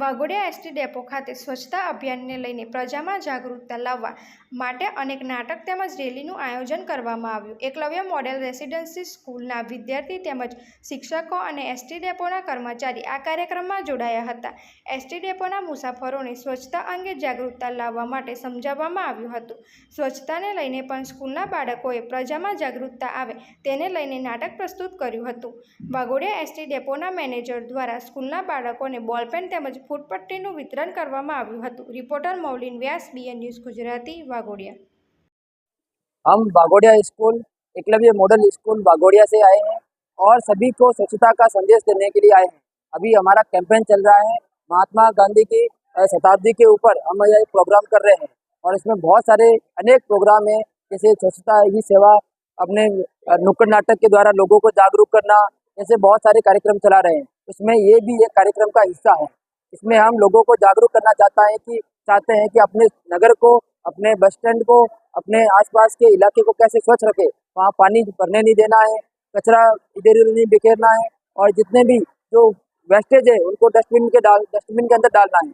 Waghodia ST depot ખાતે સ્વચ્છતા અભિયાનને લઈને પ્રજામાં જાગૃતતા લાવવા માટે અનેક નાટક તેમજ રેલીનું આયોજન કરવામાં આવ્યું. એકલવ્ય મોડેલ રેસિડેન્સી સ્કૂલના વિદ્યાર્થી તેમજ શિક્ષકો અને એસટી ડેપોના કર્મચારી આ કાર્યક્રમમાં જોડાયા હતા. એસટી ડેપોના મુસાફરોને સ્વચ્છતા અંગે જાગૃતતા લાવવા માટે સમજાવવામાં આવ્યું હતું. સ્વચ્છતાને લઈને પણ સ્કૂલના બાળકોએ પ્રજામાં જાગૃતતા આવે તેને લઈને નાટક પ્રસ્તુત કર્યું હતું. વાઘોડિયા એસટી ડેપોના મેનેજર દ્વારા સ્કૂલના બાળકોને બોલપેન તેમજ ફૂટપટ્ટીનું વિતરણ કરવામાં આવ્યું હતું reporter Maulin Vyas BN News Gujarati Vagodia हम Bagodia school Eklavya model school Bagodia से आए हैं और सभी को स्वच्छता का संदेश देने के लिए आए हैं अभी हमारा कैंपेन चल रहा है महात्मा गांधी की अ, शताब्दी के ऊपर हम यह प्रोग्राम कर रहे हैं और इसमें बहुत सारे अनेक प्रोग्राम हैं जैसे स्वच्छता ही सेवा अपने अ, नुक्कड़ नाटक के द्वारा लोगों को जागरूक करना ऐसे बहुत सारे कार्यक्रम चला रहे हैं उसमें ये भी एक कार्यक्रम का हिस्सा है इसमें हम लोगों को जागरूक करना चाहता है कि चाहते हैं कि अपने नगर को अपने बस स्टैंड को अपने आसपास के इलाके को कैसे स्वच्छ रखे वहाँ पानी भरने नहीं देना है कचरा इधर उधर नहीं बिखेरना है और जितने भी जो वेस्टेज है उनको डस्टबिन के डाल डस्टबिन के अंदर डालना है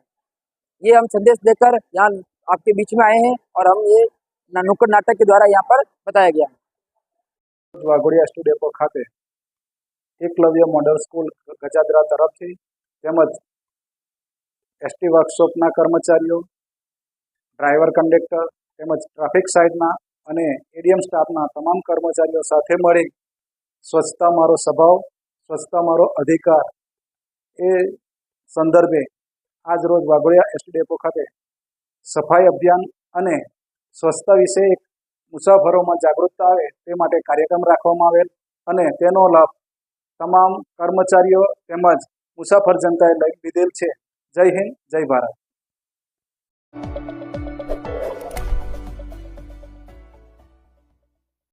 ये हम संदेश देकर यहाँ आपके बीच में आए हैं और हम ये ना- नुक्कड़ नाटक के द्वारा यहाँ पर बताया गया है વાઘોડિયા એસટી ડેપો ખાતે એકલવ્ય મોડલ સ્કૂલ ગજાદરા તરફથી તેમજ ST વર્કશોપના કર્મચારીઓ, ડ્રાઈવર કંડક્ટર તેમજ ટ્રાફિક સાઇડના અને એડીએમ સ્ટાફના તમામ કર્મચારીઓ સાથે મળી સ્વચ્છતા મારો સ્વભાવ, સ્વચ્છતા મારો અધિકાર. એ સંદર્ભે આજ રોજ વાઘોડિયા એસટી ડેપો ખાતે સફાઈ અભિયાન અને સ્વચ્છતા વિશે એક મુસાફરોમાં જાગૃતતા આવે તે માટે કાર્યક્રમ રાખવામાં આવેલ અને તેનો લાભ તમામ કર્મચારીઓ તેમજ મુસાફર જનતાએ લઈ લીધેલ છે. जय हिंद जय भारत।